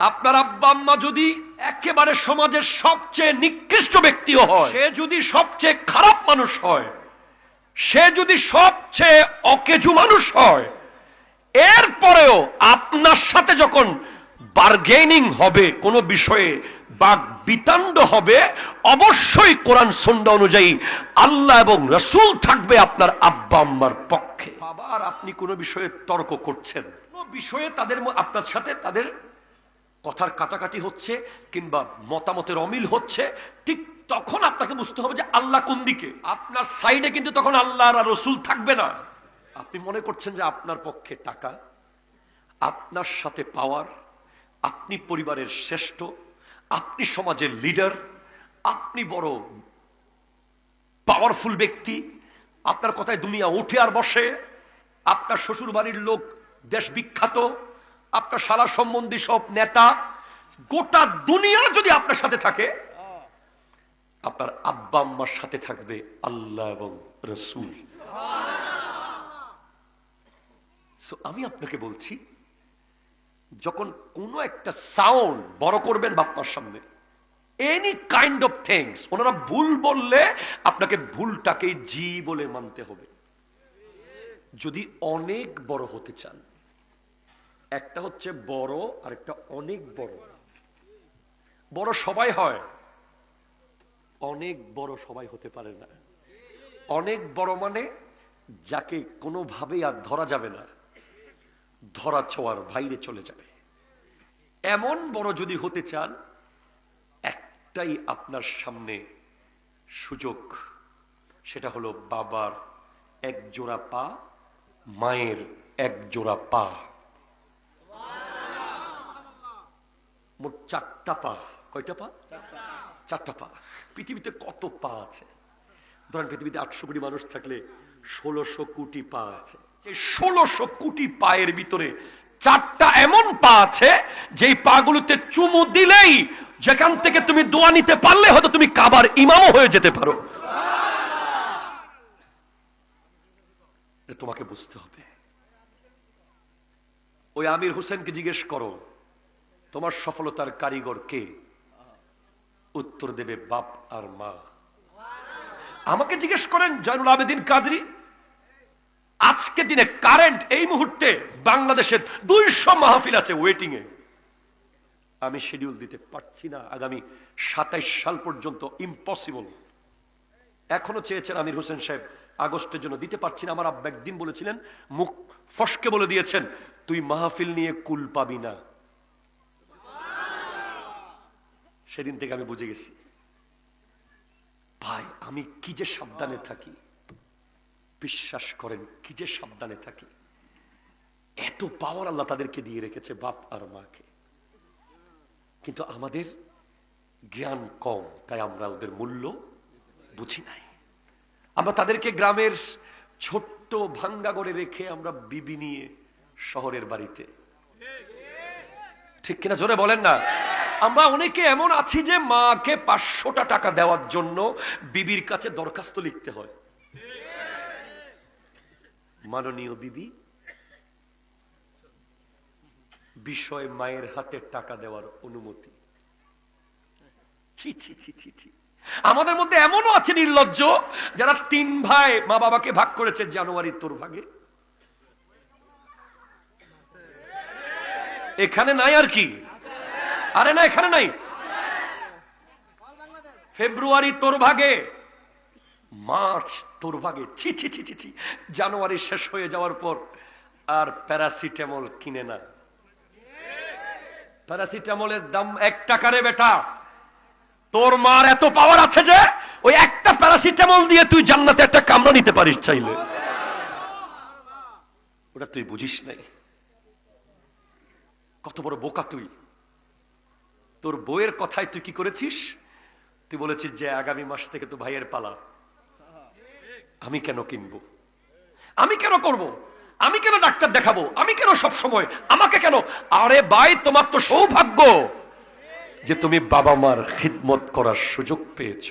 আপনার আব্বা আম্মা যদি একেবারে সমাজের সবচেয়ে নিকৃষ্ট ব্যক্তিও হয় সে যদি সবচেয়ে খারাপ মানুষ হয় সে যদি সবচেয়ে অকেজু মানুষ হয় এরপরেও আপনার সাথে যখন বার্গেনিং হবে কোনো বিষয়ে বা বিতাণ্ড হবে অবশ্যই কোরআন সন্ধ্যা অনুযায়ী আল্লাহ এবং রসুল থাকবে আপনার আব্বা আম্মার পক্ষে। আবার আপনি কোনো বিষয়ে তর্ক করছেন? কোনো বিষয়ে তাদের আপনার সাথে তাদের কথার কাটাকাটি হচ্ছে কিংবা মতামতের অমিল হচ্ছে, ঠিক তখন আপনাকে বুঝতে হবে যে আল্লাহ কোন দিকে। আপনার সাইডে কিন্তু তখন আল্লাহ আর রসুল থাকবে না। আপনি মনে করছেন যে আপনার পক্ষে টাকা, আপনার সাথে পাওয়ার, আপনি পরিবারের শ্রেষ্ঠ, আপনি সমাজের লিডার, আপনি বড় পাওয়ারফুল ব্যক্তি, আপনার কথায় দুনিয়া উঠে আর বসে, আপনার শ্বশুর বাড়ির লোক দেশ বিখ্যাত আপনার সারা সম্বন্ধী সব নেতা গোটা দুনিয়া যদি আপনার সাথে থাকে, আপনার আব্বা আম্মার সাথে থাকবে আল্লাহ এবং রসুল। আমি আপনাকে বলছি, যখন কোনো একটা সাউন্ড বড় করবেন বাপ্পার সামনে এনি কাইন্ড অফ থিংস ওনারা ভুল বললে আপনাকে ভুলটাকে জি বলে মানতে হবে। যদি অনেক বড় হতে চান একটা হচ্ছে বড় আর একটা অনেক বড়। বড় সবাই হয়, অনেক বড় সবাই হতে পারে না। অনেক বড় মানে যাকে কোনোভাবেই আর ধরা যাবে না, ধরা ছোঁয়ার বাইরে চলে যাবে। এমন বড় যদি হতে চান, একটাই আপনার সামনে সুযোগ, সেটা হলো বাবার এক জোড়া পা, মায়ের এক জোড়া পা। মোট চারটা পা। কয়টা পা? চারটা পা। পৃথিবীতে কত পা আছে? ধরেন পৃথিবীতে আটশো কোটি মানুষ থাকলে ষোলোশো কোটি পা আছে। ষোলোশো কোটি পায়ের ভিতরে চারটা এমন পা আছে, যেই পাগুলোতে চুমু দিলেই যেখান থেকে তুমি দোয়া নিতে পারলে হয়তো তুমি কাবার ইমামও হয়ে যেতে পারো। তোমাকে বুঝতে হবে। ওই আমির হোসেনকে জিজ্ঞেস করো তোমার সফলতার কারিগর কে? উত্তর দেবে বাপ আর মা। আমাকে জিজ্ঞেস করেন জয়নুল আবেদিন কাদরি, আজকে দিনে কারেন্ট এই মুহূর্তে বাংলাদেশে দুইশো মাহফিল আছে ওয়েটিং এ। আমি শিডিউল দিতে পারছি না। আগামী সাতাইশ সাল পর্যন্ত ইম্পসিবল এখনও চেয়েছেন আমির হোসেন সাহেব, আগস্টের জন্য দিতে পারছি না। আমার আব্বা একদিন বলেছিলেন, মুখ ফসকে বলে দিয়েছেন, তুই মাহফিল নিয়ে কুল পাবি না। সেদিন থেকে আমি বুঝে গেছি। ভাই, আমি কি যে সাবধানে থাকি? বিশ্বাস করেন, কি যে সাবধানে থাকি? এত পাওয়ার আল্লাহ তাদেরকে দিয়ে রেখেছে, বাপ আর মাকে। কিন্তু আমাদের জ্ঞান কম, তাই আমরা ওদের মূল্য বুঝি নাই। আমরা তাদেরকে গ্রামের ছোট্ট ভাঙ্গা করে রেখে আমরা বিবি নিয়ে শহরের বাড়িতে। ঠিক কিনা জোরে বলেন না? আমরা অনেকে এমন আছি যে মাকে পাঁচশোটা টাকা দেওয়ার জন্য বিবির কাছে দরখাস্ত লিখতে হয়। মাননীয় বিবি, বিষয় মায়ের হাতে টাকা দেওয়ার অনুমতি। আমাদের মধ্যে এমনও আছে নির্লজ্জ, যারা তিন ভাই মা বাবাকে ভাগ করেছে জানুয়ারি তোর ভাগে এখানে নাই আর কি। আরে না, এখানে নাই। ফেব্রুয়ারি তোর ভাগে মার্চ তোর ভাগে ছি ছি ছি ছি ছি, জানুয়ারি শেষ হয়ে যাওয়ার পর আর প্যারাসিটামল কিনে না। প্যারাসিটামলের দাম এক টাকারে বেটা। তোর মার এত পাওয়ার আছে যে, ওই একটা প্যারাসিটামল দিয়ে তুই জান্নাতে একটা কামড়া নিতে পারিস চাইলে। ওটা তুই বুঝিস নাই। কত বড় বোকা তুই। তোর বইয়ের কথায় তুই কি করেছিস? তুই বলেছিস যে আগামী মাস থেকে তো ভাইয়ের পালা। আমি কেন কিনবো? আমি কেন করব? আমি কেন ডাক্তার দেখাবো? আমি কেন সব সময়? আমাকে কেন? আরে ভাই, তোমার তো সৌভাগ্য যে তুমি বাবা মার খিদমত করার সুযোগ পেয়েছ।